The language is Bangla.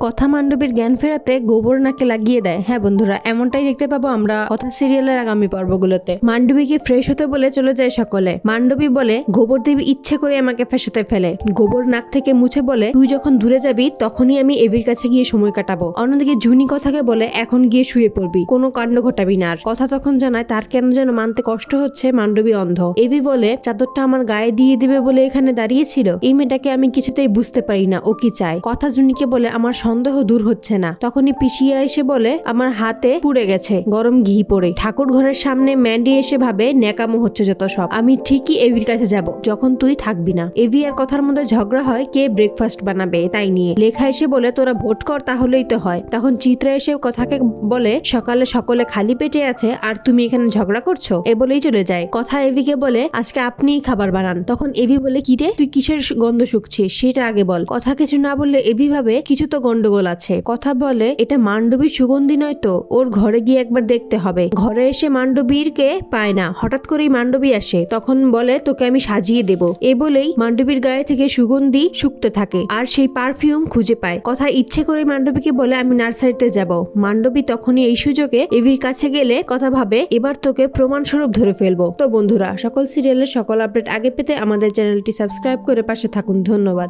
কথা মান্ডবীর জ্ঞান ফেরাতে গোবর নাকে লাগিয়ে দেয়। হ্যাঁ বন্ধুরা, এমনটাই দেখতে পাবো আমরা কথা সিরিয়ালের আগামী পর্বগুলোতে। মান্ডবীকে ফ্রেশ হতে বলে চলে যায় সকলে। মান্ডবী বলে, গোবর দেবী ইচ্ছে করে আমাকে ফেসাতে ফেলে। গোবর নাক থেকে মুছে বলে, তুই যখন দূরে যাবি, তখনই আমি এবির কাছে গিয়ে সময় কাটাবো। অন্যদিকে জুনি কথাকে বলে, এখন গিয়ে শুয়ে পড়বি। কোনো কাণ্ড ঘটাবি না আর। কথা তখন জানায়, তার কেন যেন মানতে কষ্ট হচ্ছে মান্ডবী অন্ধ। এবি বলে, চাদরটা আমার গায়ে দিয়ে দিবে বলে এখানে দাঁড়িয়েছিল এই মেয়েটাকে আমি কিছুতেই বুঝতে পারি না। ও কি চায়? কথা জুনিকে বলে, আমার সন্দেহ দূর হচ্ছে না। তখনই পিসিয়া এসে বলে, আমার হাতে পুড়ে গেছে, গরম ঘি পড়ে। ঠাকুর ঘরের সামনে ম্যান্ডি এসে ভাবে, ন্যাকামো হচ্ছে যত সব। আমি ঠিকই এভির কাছে যাব, যখন তুই থাকবি না। এভি আর কথার মধ্যে ঝগড়া হয় কে ব্রেকফাস্ট বানাবে তাই নিয়ে। লেখা এসে বলে, তোরা ভোট কর, তাহলেই তো হয়। তখন চিত্রা এসে কথাকে বলে, সকালে সকলে খালি পেটে আছে, আর তুমি এখানে ঝগড়া করছ? এ বলেই চলে যায়। কথা এভিকে বলে, আজকে আপনিই খাবার বানান। তখন এভি বলে, কি রে, তুই কিসের গন্ধ শুকছিস, সেটা আগে বল। কথা কিছু না বললে এভি ভাবে, কিছু তো গন্ডগোল আছে। কথা বলে, এটা মান্ডবীর সুগন্ধি নয় তো? ওর ঘরে গিয়ে একবার দেখতে হবে। ঘরে এসে মান্ডবীরকে পায় না। হঠাৎ করেই মান্ডবী আসে। তখন বলে, তোকে আমি সাজিয়ে দেব। এ বলেই মান্ডবীর গায়ে থেকে সুগন্ধি শুকতে থাকে আর সেই পারফিউম খুঁজে পায়। কথা ইচ্ছে করে মান্ডবীকে বলে, আমি নার্সারিতে যাব। মান্ডবী তখনই এই সুযোগে এভির কাছে গেলে কথা ভাবে, এবার তোকে প্রমাণস্বরূপ ধরে ফেলব। তো বন্ধুরা, সকল সিরিয়ালের সকল আপডেট আগে পেতে আমাদের চ্যানেলটি সাবস্ক্রাইব করে পাশে থাকুন। ধন্যবাদ।